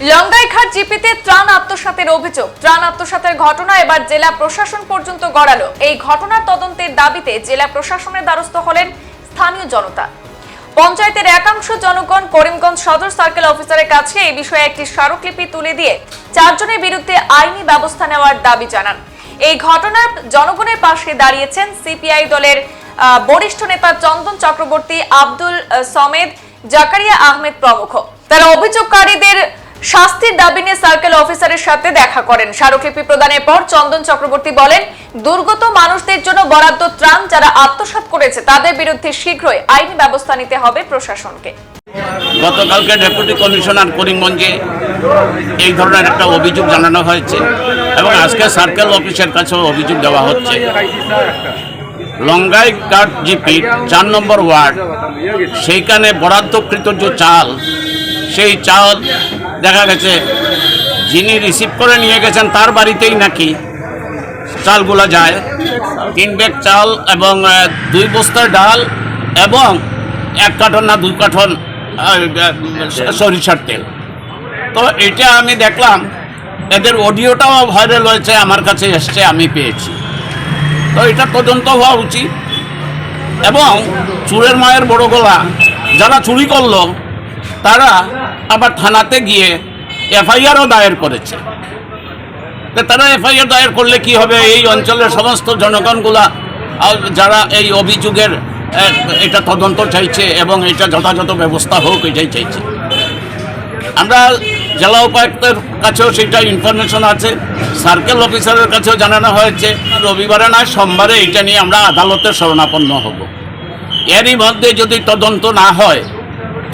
লঙ্গাইঘাট জিপিতে ত্রাণ আত্মসাতের অভিযোগ। ত্রাণ আত্মসাতের ঘটনা এবার জেলা প্রশাসন পর্যন্ত গড়ালো। এই ঘটনার তদন্তের দাবিতে জেলা প্রশাসনের দ্বারস্থ হলেন স্থানীয় জনতা। পঞ্চায়েতের একাংশ জনগণ করিমগঞ্জ সদর সার্কেল অফিসারের কাছে এই বিষয়ে একটি স্মারকলিপি তুলে দিয়ে চারজনের বিরুদ্ধে আইনি ব্যবস্থা নেওয়ার দাবি জানান। এই ঘটনার জনগণের পাশে দাঁড়িয়েছেন সিপিআই দলের বরিষ্ঠ নেতা চন্দন চক্রবর্তী, আব্দুল সমেদ জাকারিয়া আহমেদ প্রমুখ। তারা অভিযোগকারীদের শাস্তির দাবি নিয়ে সার্কেল অফিসারের সাথে দেখা করেন। স্মারকলিপি প্রদানের পর চন্দন চক্রবর্তী বলেন, দুর্গত মানুষদের জন্য বরাদ্দ ত্রাণ যারা আত্মসাৎ করেছে, তাদের বিরুদ্ধে শীঘ্রই আইনি ব্যবস্থা নিতে হবে প্রশাসনকে। গতকালকে ডেপুটি কমিশনার করিমগঞ্জে এই ধরনের একটা অভিযোগ জানানো হয়েছে এবং আজকে সার্কেল অফিসের কাছেও অভিযোগ দেওয়া হচ্ছে। লঙ্গাই কাঠ জিপি চার নম্বর ওয়ার্ড, সেইখানে বরাদ্দকৃত যে চাল, সেই চাল দেখা গেছে যিনি রিসিভ করে নিয়ে গেছেন তার বাড়িতেই নাকি চালগুলো যায়। তিন ব্যাগ চাল এবং দুই বস্তার ডাল এবং এক কাঠন না দুই আহ, সরিষার তেল। তো এটা আমি দেখলাম এদের অডিওটাও ভাইরাল হয়েছে আমার কাছে এসছে আমি পেয়েছি। তো এটা তদন্ত হওয়া উচিত। এবং চুরের মায়ের বড় গলা যারা চুরি করল তারা আবার থানাতে গিয়ে এফআইআরও দায়ের করেছে। তারা এফআইআর দায়ের করলে কি হবে? এই অঞ্চলের সমস্ত জনগণগুলা যারা এই অভিযোগের এটা তদন্ত চাইছে এবং এটা যথাযথ ব্যবস্থা হোক, এটাই চাইছে। আমরা জেলা উপায়ুক্তের কাছেও সেটা ইনফরমেশন আছে, সার্কেল অফিসারের কাছেও জানানো হয়েছে। রবিবারে নয়, সোমবারে এটা নিয়ে আমরা আদালতে শরণাপন্ন হব। এরই মধ্যে যদি তদন্ত না হয়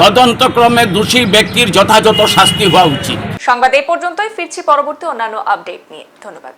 তদন্তক্রমে দোষী ব্যক্তির যথাযথ শাস্তি হওয়া উচিত। সংবাদ এই পর্যন্তই, ফিরছি পরবর্তী অন্যান্য আপডেট নিয়ে। ধন্যবাদ।